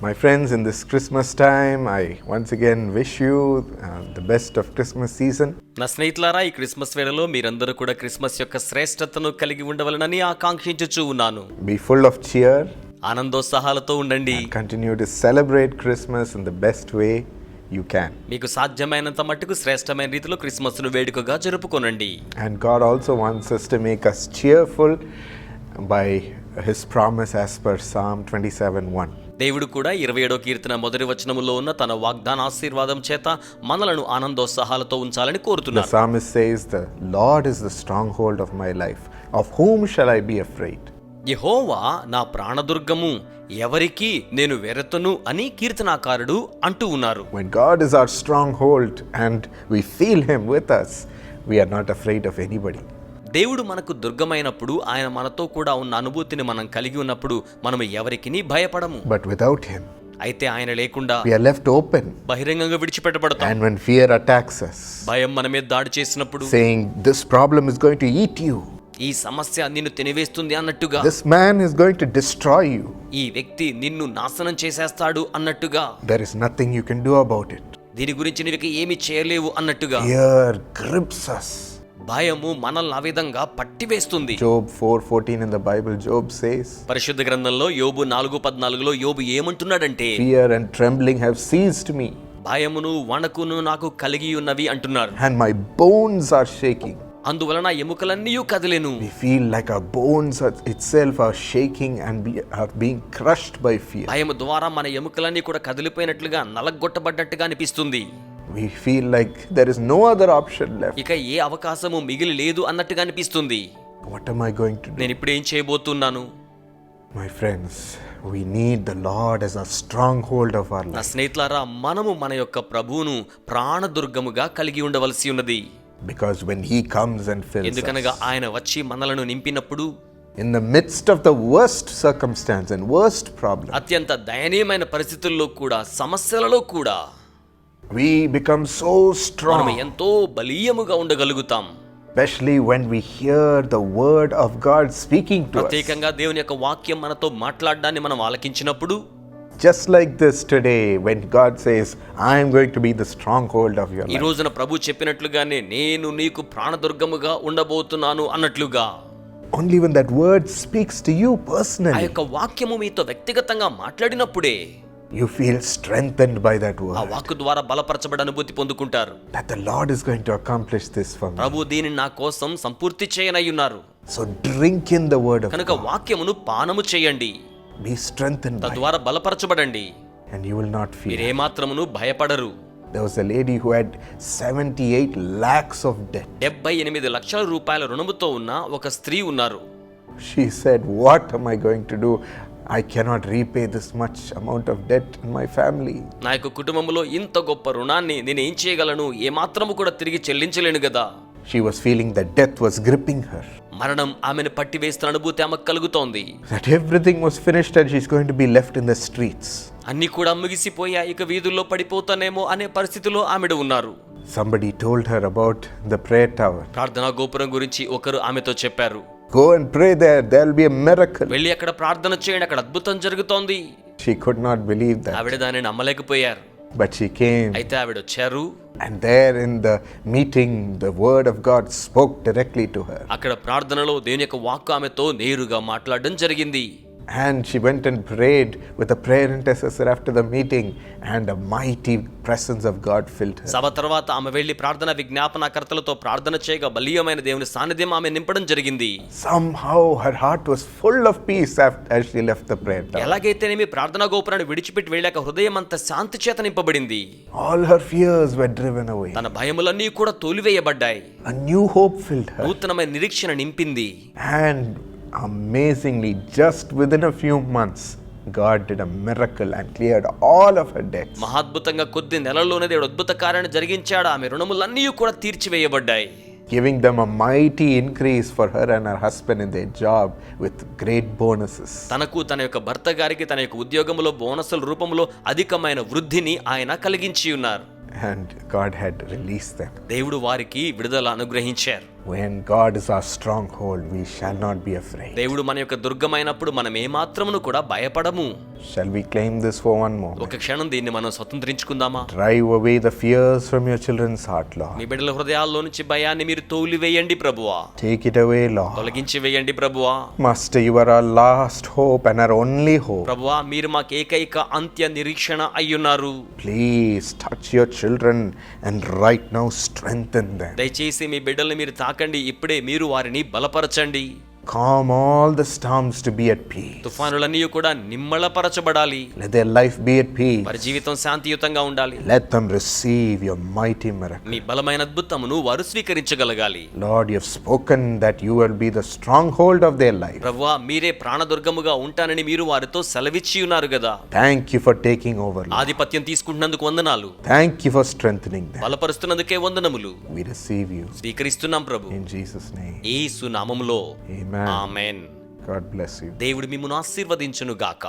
My friends, in this Christmas time, I once again wish you uh, the best of Christmas season. నా స్నేహితులారా ఈ Christmas వేళలో మీరందరూ కూడా క్రిస్మస్ యొక్క శ్రేష్టతను కలిగి ఉండవలనని ఆకాంక్షించుచూ ఉన్నాను Be full of cheer. ఆనందోత్సాహాలతో ఉండండి Continue to celebrate Christmas in the best way you can. మీకు సాధ్యమైనంత మట్టుకు శ్రేష్టమైన రీతిలో క్రిస్మస్ను వేడుకగా జరుపుకోనండి And God also wants us to make us cheerful by His promise as per Psalm 27 1. దేవుడు కూడా ఇరవై ఏడో కీర్తన మొదటి వచనములో ఉన్న తన వాగ్దాన ఆశీర్వాదం చేత మనలను ఆనందోత్సాహాలతో ఉంచాలని నా ప్రాణదుర్గము ఎవరికి నేను వెరతను అని కీర్తనాకారుడు అంటూ ఉన్నారు. Strong hold and we feel him with us we are not afraid of anybody దేవుడు మనకు దుర్గమైనప్పుడు ఆయన మనతో కూడా ఉన్న అనుభూతిని మనం కలిగి ఉన్నప్పుడు మనం ఎవరికి భయపడము But without Him, అయితే ఆయన లేకుండా we are left open. బహిరంగంగా విడిచిపెట్టబడతాం And when fear attacks us, భయం మన మీద దాడి చేసినప్పుడు saying, This problem is going to eat you, ఈ సమస్య నిన్ను తినివేస్తుంది అన్నట్టుగా this man is going to destroy you, ఈ వ్యక్తి నిన్ను నాశనం చేసేస్తాడు అన్నట్టుగా there is nothing you can do about it. దీని గురించి నీకు ఏమి చేయలేవు అన్నట్టుగా Fear grips us. భయము మనల్ని ఆ విధంగా పట్టివేస్తుంది. Job four fourteen in the Bible Job says పరిశుద్ధ గ్రంథంలో యోబు నాలుగు పద్నాలుగులో యోబు ఏమంటున్నాడంటే fear and trembling have seized me భయమును వణకును నాకు కలిగి ఉన్నవి అంటున్నారు. And my bones are shaking అందువలన ఎముకలన్నీ కదలేను. We feel like a bones itself are shaking and be are crushed by fear భయము ద్వారా మన ఎముకలన్నీ కూడా కదిలిపోయినట్లుగా నలగొట్టబడ్డట్టుగా అనిపిస్తుంది. We feel like there is no other option left ఇక ఏ అవకాశము మిగిలి లేదు అన్నట్టుగా అనిపిస్తుంది. What am I going to నేను ఇప్పుడు ఏం చేయబోతున్నాను? My friends we need the Lord as a strong hold of our నా స్నేహితులారా మనము మన యొక్క ప్రభువును ప్రాణదుర్గముగా కలిగి ఉండవలసి ఉన్నది. Because when he comes and fills ఎందుకనగా ఆయన వచ్చి మనలను నింపినప్పుడు in the midst of the worst circumstances and worst problem అత్యంత దయనీయమైన పరిస్థితుల్లో కూడా సమస్యలలో కూడా we become so మనం strong, ఎంతో బలీయముగా ఉండగలుగుతాం especially when we hear the word of God speaking to us. ప్రత్యేకంగా దేవుని యొక్క వాక్యం మనతో మాట్లాడడాన్ని మనం ఆలకించినప్పుడు Just like this today, when God says, I am going to be the stronghold of your ఈ. రోజున ప్రభు చెప్పినట్లుగానే నేను నీకు ప్రాణదుర్గముగా ఉండబోతున్నాను అన్నట్లుగా Only when that word speaks to you ఆ personally, యొక్క వాక్యము మీతో వ్యక్తిగతంగా మాట్లాడినప్పుడే you feel strength by that ఆ వాక్ ద్వారా బలపరచబడి అనుభూతి పొందుకుంటారు. That the Lord is going to accomplish this for ప్రభు దీనిని నా కోసం సంపూర్తి చేయనై ఉన్నారు. So drink in the word of కనుక వాక్యమును పానము చేయండి. బి స్ట్రెంగ్ ఇన్ ద్వారా బలపరచబడండి. And you will not feel ఏ మాత్రమును భయపడరు there was a lady who had 78 lakhs of debt 78 లక్షల రూపాయల రుణముతో ఉన్న ఒక స్త్రీ ఉన్నారు. She said what am I going to do I cannot repay this much amount of debt in my family. నా యొక్క కుటుంబంలో ఇంత గొప్ప రుణాన్ని నేను ఏం చేయగలను ఏమాత్రము కూడా తిరిగి చెల్లించలేను కదా She was feeling that death was gripping her, మరణం ఆమెను పట్టివేస్తున్న అనుభూతి ఆమెకు కలుగుతోంది that everything was finished and she's going to be left in the streets. అన్ని కూడా ముగిసిపోయా ఇక వీధుల్లో పడిపోతానేమో అనే పరిస్థితిలో ఆమెడు ఉన్నారు Somebody told her about the prayer tower. ప్రార్థనా గోపురం గురించి ఒకరు ఆమెతో చెప్పారు Go and pray there, there'll be a miracle. వెళ్ళి అక్కడ ప్రార్థన చేయండి అక్కడ అద్భుతం జరుగుతోంది She could not believe that, ఆవిడ దానిని నమ్మలేకపోయారు but she came. అయితే ఆవిడ వచ్చారు And there in the meeting, the word of God spoke directly to her. అక్కడ ప్రార్థనలో దేవుని యొక్క వాక్కు ఆమెతో నేరుగా మాట్లాడడం జరిగింది And she went and prayed with a prayer intercessor after the meeting, and a mighty presence of God filled her. సభ తర్వాత ఆమె వెళ్ళి ప్రార్థన విజ్ఞాపనకర్తలతో ప్రార్థన చేయగా బలీయమైన దేవుని సాన్నిధ్యం ఆమె నింపడం జరిగింది Somehow her heart was full of peace after, as she left the prayer tower. ఎలాగైతేనేమి ప్రార్థనా గోపురాన్ని విడిచిపెట్టి వెళ్ళాక హృదయం అంత శాంతి చేత నింపబడింది All her fears were driven away. తన భయములన్నీ కూడా తోలివేయబడ్డాయి A new hope filled her. నూతనమైన నిరీక్షణ నింపింది And amazingly, just within a few months, God did a miracle and cleared all of her debts. మహాద్భుతంగా కొద్ది నెలల్లోనే దేవుడు అద్భుత కార్యాన్ని జరిగించాడు ఆమె రుణములన్నీ కూడా తీర్చివేయబడ్డాయి Giving them a mighty increase for her and her husband in their job with great bonuses. తనకు తన యొక్క భర్త గారికి తన యొక్క ఉద్యోగంలో బోనసుల రూపంలో అధికమైన వృద్ధిని ఆయన కలిగించి ఉన్నారు And God had released them. దేవుడు వారికి విడుదల అనుగ్రహించారు When God is our stronghold, we shall not be afraid. దేవుడు మన యొక్క దుర్గమైనప్పుడు మనం ఏమాత్రమును కూడా భయపడము Shall we claim this for one moment? ఒక క్షణం దీన్ని మనం స్వతంత్రించుకుందామా Drive away the fears from your children's heart, Lord. మీ బిడ్డల హృదయాల్లో నుంచి భయాన్ని మీరు తోలివేయండి ప్రభువా Take it away, Lord. తొలగించి వేయండి ప్రభువా Master, you are our last hope and our only hope. ప్రభువా మీరు మాకు ఏకైక అంత్య నిరీక్షణ అయ్యున్నారు Please touch your children and right now strengthen them. దయచేసి మీ బిడ్డల్ని మీరు తాకండి ఇప్పుడే మీరు వారిని బలపరచండి Calm all the storms to be at peace. తుఫానులన్నీ కూడా నిమ్మళపరచబడాలి Let their life be at peace. వారి జీవితం శాంతియుతంగా ఉండాలి Let them receive your mighty miracle. మీ బలమైన అద్భుతమును వారు స్వీకరించగలగాలి Lord, you have spoken that you will be the stronghold of their life. ప్రభువా మీరే ప్రాణదుర్గముగా ఉంటానని మీరు వారితో సెలవిచ్చి ఉన్నారు కదా Thank you for taking over. Lord. ఆధిపత్యం తీసుకుంటున్నందుకు వందనాలు Thank you for strengthening them. బలపరుస్తున్నందుకే వందనములు We receive you స్వీకరిస్తున్నాం Prabhu in Jesus' name. ఏసు నామములో Amen. Amen God bless you. దేవుడు మిమ్మును ఆశీర్వదించును గాక